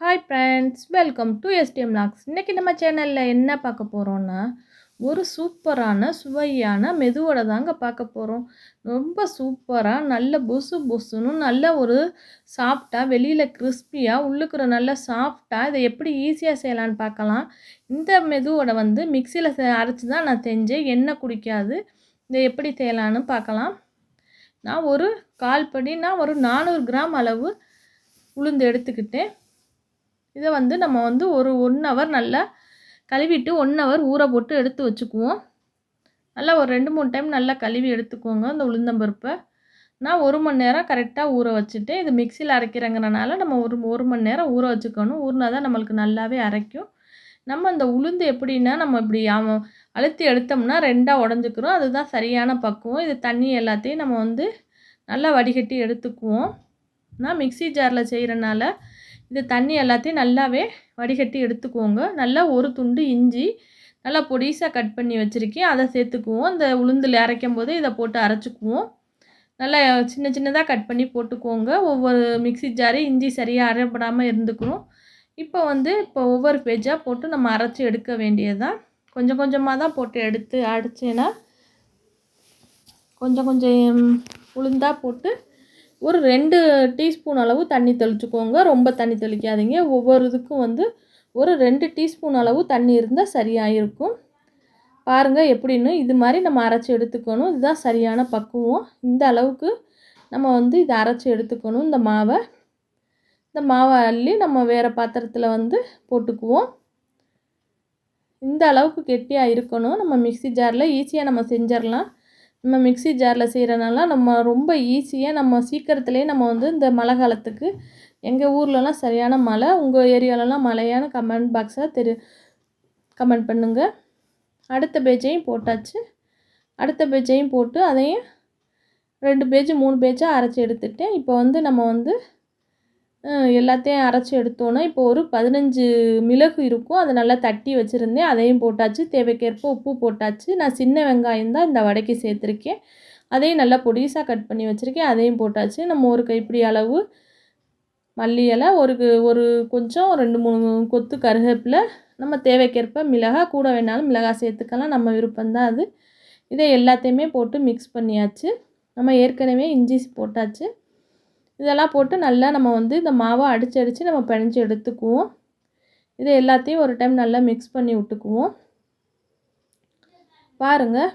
Hi friends welcome to STM logs இன்றைக்கி நம்ம சேனலில் என்ன பார்க்க போகிறோன்னா ஒரு சூப்பரான சுவையான மெதுவடை தாங்க பார்க்க போகிறோம் ரொம்ப சூப்பராக நல்ல புசு புசுன்னு நல்ல ஒரு சாஃப்டாக வெளியில் கிறிஸ்பியாக உள்ளுக்குற நல்ல சாஃப்டாக இதை எப்படி ஈஸியாக செய்யலான்னு பார்க்கலாம். இந்த மெதுவடை வந்து மிக்சியில் அரைச்சி தான் நான் செஞ்சேன். எண்ணெய் குடிக்காது. இதை எப்படி செய்யலான்னு பார்க்கலாம். நான் ஒரு கால் படி நான் ஒரு நானூறு கிராம் அளவு உளுந்து எடுத்துக்கிட்டேன். இதை வந்து நம்ம வந்து ஒரு ஒன் ஹவர் நல்லா கழுவிட்டு ஒன் ஹவர் ஊற போட்டு எடுத்து வச்சுக்குவோம். நல்லா ஒரு ரெண்டு மூணு டைம் நல்லா கழுவி எடுத்துக்கோங்க அந்த உளுந்தம்பருப்பை நான் ஒரு மணி நேரம் கரெக்டாக ஊற வச்சுட்டு இது மிக்சியில் அரைக்கிறங்கிறனால நம்ம ஒரு ஒரு மணி நேரம் ஊற வச்சுக்கணும். ஊறினா தான் நம்மளுக்கு நல்லாவே அரைக்கும். நம்ம அந்த உளுந்து எப்படின்னா நம்ம இப்படி அழுத்தி எடுத்தோம்னா ரெண்டாக உடஞ்சிக்கிறோம். அதுதான் சரியான பக்குவம். இது தண்ணி எல்லாத்தையும் நம்ம வந்து நல்லா வடிகட்டி எடுத்துக்குவோம். நான் மிக்சி ஜாரில் செய்கிறனால இது தண்ணி எல்லாத்தையும் நல்லாவே வடிகட்டி எடுத்துக்கோங்க. நல்லா ஒரு துண்டு இஞ்சி நல்லா பொடிசாக கட் பண்ணி வச்சுருக்கேன். அதை சேர்த்துக்குவோம். இந்த உளுந்தில் அரைக்கும் போது இதை போட்டு அரைச்சிக்குவோம். நல்லா சின்ன சின்னதாக கட் பண்ணி போட்டுக்கோங்க. ஒவ்வொரு மிக்சி ஜாரி இஞ்சி சரியாக அரைப்படாமல் இருந்துக்கணும். இப்போ வந்து இப்போ ஒவ்வொரு பேஜாக போட்டு நம்ம அரைச்சி எடுக்க வேண்டியது தான் கொஞ்சம் கொஞ்சமாக தான் போட்டு எடுத்து அடிச்சேன்னா கொஞ்சம் கொஞ்சம் உளுந்தாக போட்டு ஒரு ரெண்டு டீஸ்பூன் அளவு தண்ணி தெளிச்சுக்கோங்க. ரொம்ப தண்ணி தெளிக்காதீங்க. ஒவ்வொரு இதுக்கும் வந்து ஒரு ரெண்டு டீஸ்பூன் அளவு தண்ணி இருந்தால் சரியாக இருக்கும் பாருங்கள் எப்படின்னு. இது மாதிரி நம்ம அரைச்சி எடுத்துக்கணும். இதுதான் சரியான பக்குவம். இந்த அளவுக்கு நம்ம வந்து இதை அரைச்சி எடுத்துக்கணும். இந்த மாவை. இந்த மாவை அள்ளி நம்ம வேறு பாத்திரத்தில் வந்து போட்டுக்குவோம். இந்த அளவுக்கு கெட்டியாக இருக்கணும். நம்ம மிக்சி ஜாரில் ஈஸியாக நம்ம செஞ்சிடலாம். நம்ம மிக்சி ஜாரில் செய்கிறனால நம்ம ரொம்ப ஈஸியாக நம்ம சீக்கிரத்துலேயே நம்ம வந்து இந்த மழை காலத்துக்கு எங்கள் ஊர்லலாம் சரியான மழை உங்கள் ஏரியாலலாம் மழையான கமெண்ட் பாக்ஸாக தெரி கமெண்ட் பண்ணுங்கள் அடுத்த பேஜையும் போட்டாச்சு. அடுத்த பேஜையும் போட்டு அதையும் ரெண்டு பேஜ் மூணு பேஜாக அரைச்சி எடுத்துட்டேன் இப்போ வந்து நம்ம வந்து எல்லாத்தையும் அரைச்சி எடுத்தோன்னா இப்போ ஒரு பதினஞ்சு மிளகு இருக்கும். அதை நல்லா தட்டி வச்சுருந்தேன். அதையும் போட்டாச்சு. தேவைக்கேற்ப உப்பு போட்டாச்சு. நான் சின்ன வெங்காயம் தான் இந்த வடைக்கு சேர்த்துருக்கேன். அதையும் நல்லா பொடிசாக கட் பண்ணி வச்சுருக்கேன். அதையும் போட்டாச்சு. நம்ம ஒரு கைப்பிடி அளவு மல்லி இலை ஒரு ஒரு கொஞ்சம் ரெண்டு மூணு கொத்து கருவேப்பிலை. நம்ம தேவைக்கேற்ப மிளகா கூட வேணாலும் மிளகா சேர்த்துக்கலாம். நம்ம விருப்பம்தான் அது. இதை எல்லாத்தையுமே போட்டு மிக்ஸ் பண்ணியாச்சு. நம்ம ஏற்கனவே இஞ்சி போட்டாச்சு. இதெல்லாம் போட்டு நல்லா நம்ம வந்து இந்த மாவை அடித்து அடித்து நம்ம பிணைஞ்சி எடுத்துக்குவோம். இதை எல்லாத்தையும் ஒரு டைம் நல்லா மிக்ஸ் பண்ணி விட்டுக்குவோம். பாருங்கள்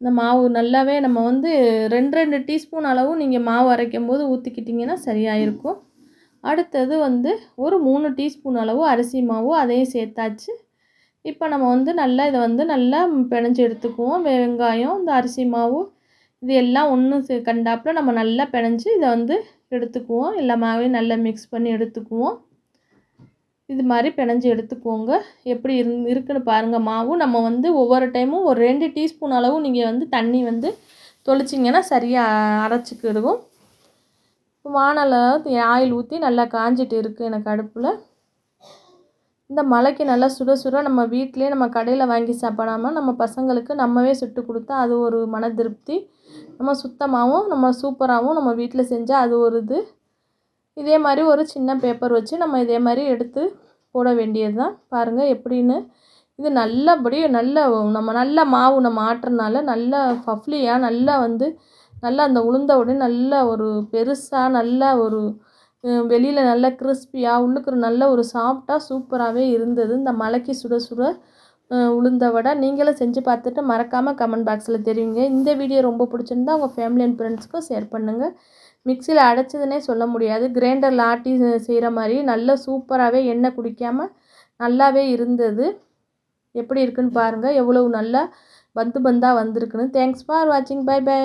இந்த மாவு நல்லாவே நம்ம வந்து ரெண்டு ரெண்டு டீஸ்பூன் அளவு நீங்கள் மாவு அரைக்கும் போது ஊற்றிக்கிட்டிங்கன்னா சரியாக இருக்கும் அடுத்தது வந்து ஒரு மூணு டீஸ்பூன் அளவு அரிசி மாவு அதையும் சேர்த்தாச்சு. இப்போ நம்ம வந்து நல்லா இதை வந்து நல்லா பிணைஞ்சி எடுத்துக்குவோம். வெங்காயம் இந்த அரிசி மாவு இது எல்லாம் ஒன்று கண்டாப்பில் நம்ம நல்லா பிணைஞ்சி இதை வந்து எடுத்துக்குவோம். எல்லா மாவையும் நல்லா மிக்ஸ் பண்ணி எடுத்துக்குவோம். இது மாதிரி பிணைஞ்சி எடுத்துக்கோங்க. எப்படி இரு இருக்குன்னு பாருங்கள் மாவும் நம்ம வந்து ஒவ்வொரு டைமும் ஒரு ரெண்டு டீஸ்பூன் அளவு நீங்கள் வந்து தண்ணி வந்து தொளிச்சிங்கன்னா சரியாக அரைச்சிக்கிடுவோம். வானலை ஆயில் ஊற்றி நல்லா காஞ்சிட்டு இருக்குது எனக்கு அடுப்பில். இந்த மலைக்கு நல்லா சுட சுட நம்ம வீட்டிலே நம்ம கடையில் வாங்கி சாப்பிடாமல் நம்ம பசங்களுக்கு நம்மவே சுட்டு கொடுத்தா அது ஒரு மன திருப்தி. நம்ம சுத்தமாகவும் நம்ம சூப்பராகவும் நம்ம வீட்டில் செஞ்சால் அது ஒரு இது. இதே மாதிரி ஒரு சின்ன பேப்பர் வச்சு நம்ம இதே மாதிரி எடுத்து போட வேண்டியது தான் பாருங்கள் எப்படின்னு. இது நல்லபடி நல்ல நம்ம நல்ல மாவு நம்ம ஆட்டுறதுனால நல்ல ஃபஃப்லியாக நல்லா வந்து நல்லா அந்த உளுந்த உடனே நல்ல ஒரு பெருசாக நல்ல ஒரு வெளியில் நல்ல கிறிஸ்பியாக உள்ளுக்குற நல்ல ஒரு சாஃப்டாக சூப்பராகவே இருந்தது. இந்த மலைக்கு சுட சுட உளுந்த வடை நீங்களும் செஞ்சு பார்த்துட்டு மறக்காமல் கமெண்ட் பாக்ஸில் தெரிவிங்க. இந்த வீடியோ ரொம்ப பிடிச்சிருந்தா உங்கள் ஃபேமிலி அண்ட் ஃப்ரெண்ட்ஸ்க்கும் ஷேர் பண்ணுங்கள் மிக்சியில் அடைச்சதுனே சொல்ல முடியாது. கிரைண்டரில் ஆட்டி செய்கிற மாதிரி நல்லா சூப்பராகவே எண்ணெய் குடிக்காமல் நல்லாவே இருந்தது. எப்படி இருக்குன்னு பாருங்கள் எவ்வளவு நல்லா பந்து பந்தாக வந்திருக்குன்னு. தேங்க்ஸ் ஃபார் வாட்சிங் பை பை